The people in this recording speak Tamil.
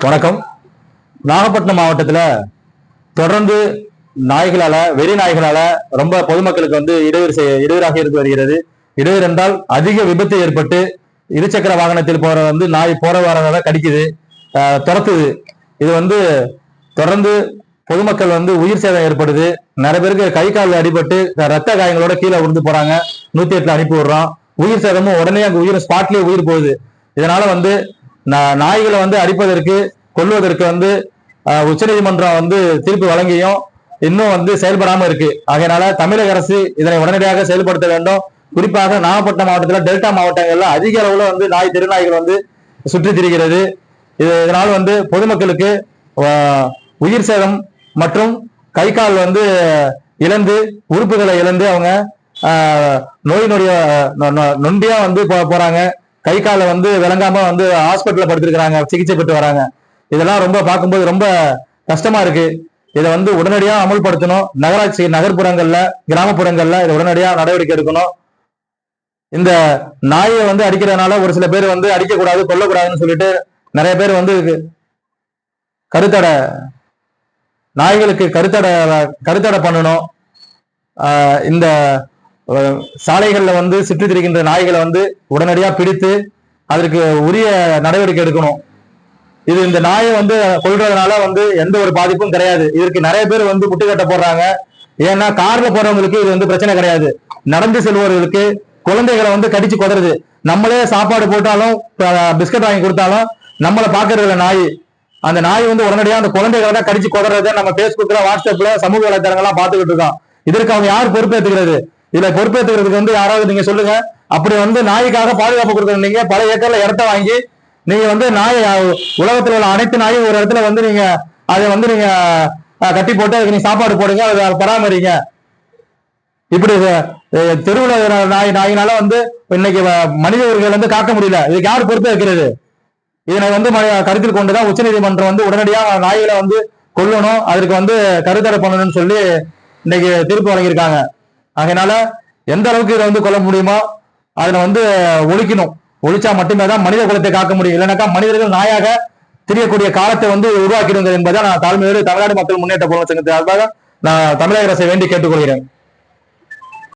வணக்கம். நாகப்பட்டினம் மாவட்டத்துல தொடர்ந்து நாய்களால வெறி நாய்களால ரொம்ப பொதுமக்களுக்கு வந்து இடையூறு செய்ய இடையூறாக இருந்து வருகிறது. இடையூறு என்றால் அதிக விபத்து ஏற்பட்டு இருசக்கர வாகனத்தில் போற வந்து நாய் போற வரவங்க கடிக்குது துரத்துது. இது வந்து தொடர்ந்து பொதுமக்கள் வந்து உயிர் சேதம் ஏற்படுது. நிறைய பேருக்கு கை கால் அடிபட்டு ரத்த காயங்களோட கீழே விழுந்து போறாங்க. நூத்தி எட்டுல அனுப்பி விடுறோம். உயிர் சேதமும் உடனே அங்க உயிர் ஸ்பாட்லயே உயிர் போகுது. இதனால வந்து நாய்களை வந்து அடிப்பதற்கு கொல்வதற்கு வந்து உச்சநீதிமன்றம் வந்து தீர்ப்பு வழங்கியும் இன்னும் வந்து செயல்படாம இருக்கு. ஆகையினால தமிழக அரசு இதனை உடனடியாக செயல்படுத்த வேண்டும். குறிப்பாக நாகப்பட்டினம் மாவட்டத்தில் டெல்டா மாவட்டங்கள்ல அதிக அளவுல வந்து நாய் திருநாய்கள் வந்து சுற்றி திரிகிறது. இது இதனால் வந்து பொதுமக்களுக்கு உயிர் சேதம் மற்றும் கை கால் வந்து இழந்து உறுப்புகளை இழந்து அவங்க நோய் நொடிய நொ- நொண்டியா வந்து போ- போறாங்க. கை காலை வந்து விளங்காம வந்து ஹாஸ்பிட்டல்ல படுத்திருக்கிறாங்க சிகிச்சை பெற்று வராங்க. இதெல்லாம் ரொம்ப பார்க்கும்போது ரொம்ப கஷ்டமா இருக்கு. இதை வந்து உடனடியா அமல்படுத்தணும். நகராட்சி நகர்ப்புறங்கள்ல கிராமப்புறங்கள்ல இதை உடனடியா நடவடிக்கை எடுக்கணும். இந்த நாயை வந்து அடிக்கிறதுனால ஒரு சில பேர் வந்து அடிக்கக்கூடாது கொல்லக்கூடாதுன்னு சொல்லிட்டு நிறைய பேர் வந்து கருத்தடை நாய்களுக்கு கருத்தடை கருத்தடை பண்ணணும். இந்த சாலைகளில் வந்து சுற்றி திரிகின்ற நாய்களை வந்து உடனடியாக பிடித்து அதற்கு உரிய நடவடிக்கை எடுக்கணும். இது இந்த நாயை வந்து கொள்றதுனால வந்து எந்த ஒரு பாதிப்பும் கிடையாது. இதற்கு நிறைய பேர் வந்து முட்டுக்கட்டை போடுறாங்க. ஏன்னா கார்ல போறவங்களுக்கு இது வந்து பிரச்சனை கிடையாது. நடந்து செல்பவர்களுக்கு குழந்தைகளை வந்து கடிச்சு கொதறது. நம்மளே சாப்பாடு போட்டாலும் பிஸ்கட் வாங்கி கொடுத்தாலும் நம்மளை பாக்குறதுல நாய். அந்த நாய் வந்து உடனடியாக அந்த குழந்தைகளை தான் கடிச்சு கொதறத நம்ம பேஸ்புக்ல வாட்ஸ்அப்ல சமூக வலைதளங்கள்லாம் பார்த்துக்கிட்டு இருக்கோம். இதற்கு அவங்க யார் பொறுப்பேற்றுக்கிறது இதுல பொறுப்பேற்றுக்கிறதுக்கு வந்து யாராவது நீங்க சொல்லுங்க. அப்படி வந்து நாய்க்காக பாதுகாப்பு கொடுக்கணும். நீங்க பல ஏக்கர்ல இடத்த வாங்கி நீங்க வந்து நாய் உலகத்துல உள்ள அனைத்து நாயும் ஒரு இடத்துல வந்து நீங்க அதை வந்து நீங்க கட்டி போட்டு அதுக்கு நீங்க சாப்பாடு போடுங்க அதை பராமரிங்க. இப்படி தெருவில் தெருவுல நாய் நாயினால வந்து இன்னைக்கு வ- மனித உரிமைகள் வந்து காக்க முடியல. இதுக்கு யார் பொறுப்பு இருக்கிறது இதனை வந்து கருத்தில் கொண்டுதான் உச்சநீதிமன்றம் வந்து உடனடியா நாய்களை வந்து கொல்லணும் அதற்கு வந்து கருத்தடை பண்ணணும்னு சொல்லி இன்னைக்கு தீர்ப்பு வழங்கியிருக்காங்க. அதனால எந்த அளவுக்கு இதை வந்து கொல்ல முடியுமோ அதனை வந்து ஒழிக்கணும். ஒழிச்சா மட்டுமே தான் மனித குலத்தை காக்க முடியும். இல்லைனாக்கா மனிதர்கள் நாயாக தெரியக்கூடிய காலத்தை வந்து உருவாக்கிடுங்க என்பதை நான் தாழ்மையோடு தமிழ்நாடு மக்கள் முன்னேற்ற போராட்ட சங்கத்தை சார்பாக நான் தமிழக அரசை வேண்டி கேட்டுக்கொள்கிறேன்.